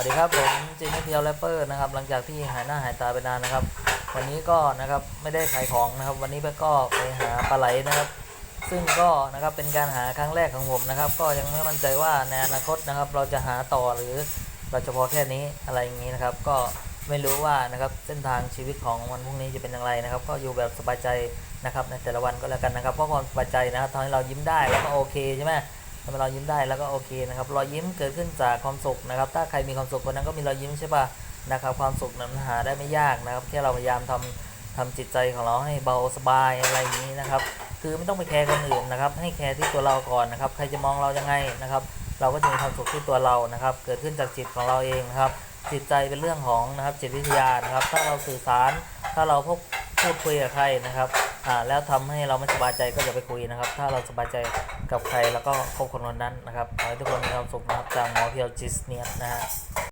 วัสดีครับผมจีนเพียวแรปเปอร์นะครับหลังจากที่หายหน้าหายตาไปนานนะครับ วันนี้ก็นะครับไม่ได้ขายของนะครับ วันนี้ก็ไปหาปลาไหลนะครับ ซึ่งก็นะครับเป็นการหาครั้งแรกของผมนะครับ ก็ยังไม่มั่นใจว่าในอนาคตนะครับ เราจะหาต่อหรือเราจะพอแค่นี้อะไรอย่างนี้นะครับ ก็ไม่รู้ว่านะครับเส้นทางชีวิตของวันพรุ่งนี้จะเป็นอย่างไรนะครับ ก็อยู่แบบสบายใจนะครับในแต่ละวันก็แล้วกันนะครับเพราะความสบายใจนะครับทำให้เรายิ้มได้แล้วก็โอเคใช่ไหมำให้เรายิ้มได้แล้วก็โอเคนะครับรอยยิ้มเกิดขึ้นจากความสุขนะครับ ถ้าใครมีความสุขคนนั้นก็มีรอยยิ้มใช่ป่ะนะครับ ความสุขนั้นหาได้ไม่ยากนะครับ แค่เราพยายามทำทำจิตใจของเราให้เบาสบายอะไรอย่างนี้นะครับ คือไม่ต้องไปแคร์คนอื่นนะครับ ให้แคร์ที่ตัวเราก่อนนะครับ ใครจะมองเรายังไงนะครับ เราก็จะมีความสุขที่ตัวเรานะครับ เกิดขึ้นจากจิตของเราเองนะครับ จิตใจเป็นเรื่องของนะครับจิตวิทยานะครับ ถ้าเราสื่อสาร ถ้าเราพบพูดคุยกับใครนะครับ อ่า แล้วทำให้เราไม่สบายใจก็อย่าไปคุยนะครับ ถ้าเราสบายใจ กับใครแล้วก็คบคนคนนั้นนะครับขอให้ทุกคนมีความสุขนะครับจากหมอเพียวจิสเนียนะฮะ